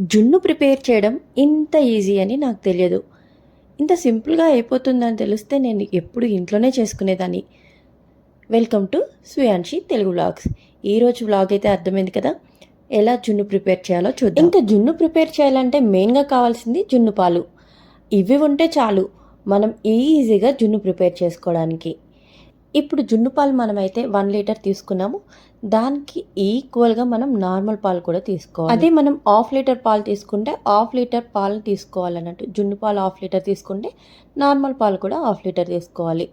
జున్ను ప్రిపేర్ చేయడం ఇంత ఈజీ అని నాకు తెలియదు. ఇంత సింపుల్గా అయిపోతుందని తెలిస్తే నేను ఎప్పుడు ఇంట్లోనే చేసుకునేదాన్ని. Welcome to Swayanshi Telugu vlogs. ఈరోజు వ్లాగ్ అయితే అర్థమైంది కదా? ఎలా జున్ను ప్రిపేర్ చేయాలో చూద్దాం. ఇంకా జున్ను ప్రిపేర్ చేయాలంటే మెయిన్గా కావాల్సింది జున్ను పాలు. ఇవి ఉంటే చాలు. మనం ఈజీగా జున్ను ప్రిపేర్ చేసుకోవడానికి. ఇప్పుడు జున్ను పాలు మనమైతే వన్ లీటర్ తీసుకున్నాము. దానికి ఈక్వల్గా మనం నార్మల్ పాలు కూడా తీసుకోవాలి. అదే మనం హాఫ్ లీటర్ పాలు తీసుకుంటే హాఫ్ లీటర్ పాలు తీసుకోవాలన్నట్టు. జున్ను పాలు హాఫ్ లీటర్ తీసుకుంటే నార్మల్ పాలు కూడా హాఫ్ లీటర్ తీసుకోవాలి.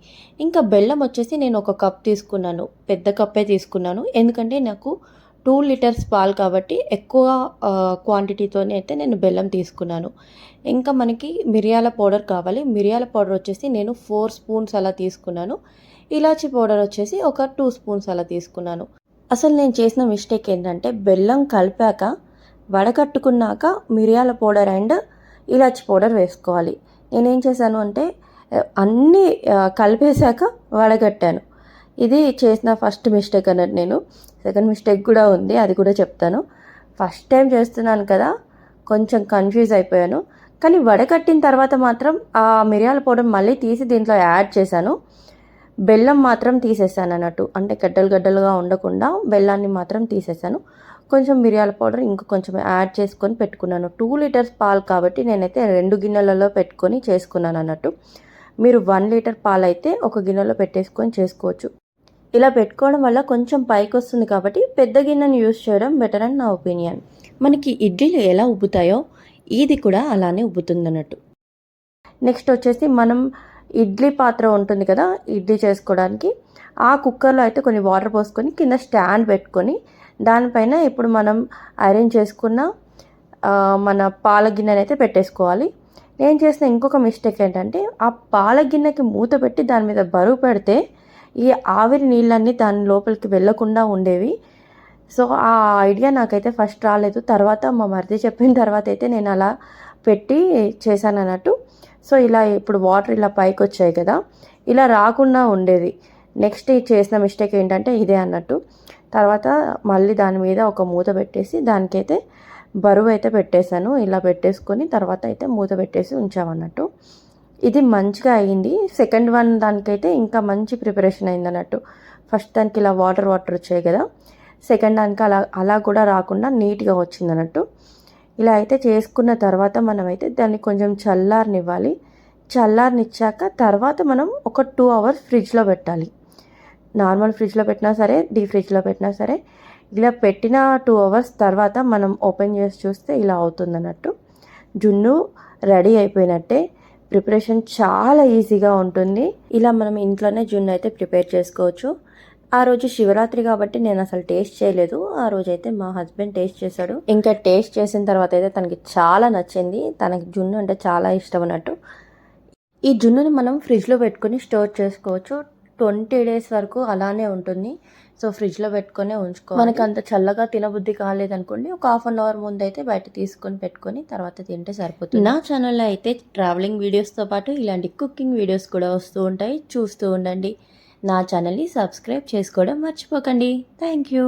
ఇంకా బెల్లం వచ్చేసి నేను ఒక కప్ తీసుకున్నాను. పెద్ద కప్పే తీసుకున్నాను. ఎందుకంటే నాకు టూ లీటర్స్ పాలు కాబట్టి ఎక్కువ క్వాంటిటీతోనే అయితే నేను బెల్లం తీసుకున్నాను. ఇంకా మనకి మిరియాల పౌడర్ కావాలి. మిరియాల పౌడర్ వచ్చేసి నేను ఫోర్ స్పూన్స్ అలా తీసుకున్నాను. ఇలాచి పౌడర్ వచ్చేసి ఒక టూ స్పూన్స్ అలా తీసుకున్నాను. అసలు నేను చేసిన మిస్టేక్ ఏంటంటే బెల్లం కలిపాక వడకట్టుకున్నాక మిరియాల పౌడర్ అండ్ ఇలాచి పౌడర్ వేసుకోవాలి. నేనేం చేశాను అంటే అన్నీ కలిపేశాక వడగట్టాను. ఇది చేసిన ఫస్ట్ మిస్టేక్ అన్నట్టు నేను. సెకండ్ మిస్టేక్ కూడా ఉంది అది కూడా చెప్తాను. ఫస్ట్ టైం చేస్తున్నాను కదా కొంచెం కన్ఫ్యూజ్ అయిపోయాను. కానీ వడకట్టిన తర్వాత మాత్రం ఆ మిరియాల పౌడర్ మళ్ళీ తీసి దీంట్లో యాడ్ చేశాను. బెల్లం మాత్రం తీసేసాను అన్నట్టు. అంటే గడ్డలు గడ్డలుగా ఉండకుండా బెల్లాన్ని మాత్రం తీసేసాను. కొంచెం మిరియాల పౌడర్ ఇంకా కొంచెం యాడ్ చేసుకొని పెట్టుకున్నాను. టూ లీటర్స్ పాలు కాబట్టి నేనైతే రెండు గిన్నెలలో పెట్టుకొని చేసుకున్నాను అన్నట్టు. మీరు వన్ లీటర్ పాలు అయితే ఒక గిన్నెలో పెట్టేసుకొని చేసుకోవచ్చు. ఇలా పెట్టుకోవడం వల్ల కొంచెం పైకి వస్తుంది కాబట్టి పెద్ద గిన్నెను యూస్ చేయడం బెటర్ అని నా ఒపీనియన్. మనకి ఇడ్లీలు ఎలా ఉబ్బుతాయో ఇది కూడా అలానే ఉబ్బుతుంది అన్నట్టు. నెక్స్ట్ వచ్చేసి మనం ఇడ్లీ పాత్ర ఉంటుంది కదా ఇడ్లీ చేసుకోవడానికి. ఆ కుక్కర్లో అయితే కొన్ని వాటర్ పోసుకొని కింద స్టాండ్ పెట్టుకొని దానిపైన ఇప్పుడు మనం అరేంజ్ చేసుకున్న మన పాల గిన్నెని అయితే పెట్టేసుకోవాలి. నేను చేసిన ఇంకొక మిస్టేక్ ఏంటంటే ఆ పాల గిన్నెకి మూత పెట్టి దాని మీద బరువు పెడితే ఈ ఆవిరి నీళ్ళన్నీ దాని లోపలికి వెళ్ళకుండా ఉండేవి. సో ఆ ఐడియా నాకైతే ఫస్ట్ రాలేదు. తర్వాత మా మరిది చెప్పిన తర్వాత అయితే నేను అలా పెట్టి చేశాను అన్నట్టు సో ఇలా ఇప్పుడు వాటర్ ఇలా పైకి వచ్చాయి కదా ఇలా రాకుండా ఉండేది. నెక్స్ట్ చేసిన మిస్టేక్ ఏంటంటే ఇదే అన్నట్టు. తర్వాత మళ్ళీ దాని మీద ఒక మూత పెట్టేసి దానికైతే బరువు అయితే పెట్టేశాను. ఇలా పెట్టేసుకొని తర్వాత అయితే మూత పెట్టేసి ఉంచామన్నట్టు. ఇది మంచిగా అయింది. సెకండ్ వన్ దానికైతే ఇంకా మంచి ప్రిపరేషన్ అయింది అన్నట్టు. ఫస్ట్ దానికి ఇలా వాటర్ వాటర్ వచ్చాయి కదా. సెకండ్ దానికి అలా అలా కూడా రాకుండా నీట్గా వచ్చింది అన్నట్టు. ఇలా అయితే చేసుకున్న తర్వాత మనమైతే దాన్ని కొంచెం చల్లారనివ్వాలి. చల్లారనిచ్చాక తర్వాత మనం ఒక టూ అవర్స్ ఫ్రిడ్జ్లో పెట్టాలి. నార్మల్ ఫ్రిడ్జ్లో పెట్టినా సరే డీ ఫ్రిడ్జ్లో పెట్టినా సరే ఇలా పెట్టిన టూ అవర్స్ తర్వాత మనం ఓపెన్ చేసి చూస్తే ఇలా అవుతుంది అన్నట్టు జున్ను రెడీ అయిపోయినట్టే ప్రిపరేషన్ చాలా ఈజీగా ఉంటుంది. ఇలా మనం ఇంట్లోనే జున్ను అయితే ప్రిపేర్ చేసుకోవచ్చు. ఆ రోజు శివరాత్రి కాబట్టి నేను అసలు టేస్ట్ చేయలేదు. ఆ రోజు అయితే మా హస్బెండ్ టేస్ట్ చేశాడు. ఇంకా టేస్ట్ చేసిన తర్వాత అయితే తనకి చాలా నచ్చింది. తనకి జున్ను అంటే చాలా ఇష్టం అన్నట్టు. ఈ జున్నుని మనం ఫ్రిడ్జ్లో పెట్టుకొని స్టోర్ చేసుకోవచ్చు. ట్వంటీ డేస్ వరకు అలానే ఉంటుంది. సో ఫ్రిడ్జ్లో పెట్టుకొని ఉంచుకో మనకి అంత చల్లగా తినబుద్ధి కాలేదనుకోండి ఒక హాఫ్ అన్ అవర్ ముందు అయితే బయట తీసుకొని పెట్టుకొని తర్వాత తింటే సరిపోతుంది. నా ఛానల్లో అయితే ట్రావెలింగ్ వీడియోస్తో పాటు ఇలాంటి కుకింగ్ వీడియోస్ కూడా వస్తూ ఉంటాయి. చూస్తూ ఉండండి. నా ఛానల్ని సబ్స్క్రైబ్ చేసుకోవడం మర్చిపోకండి. Thank you.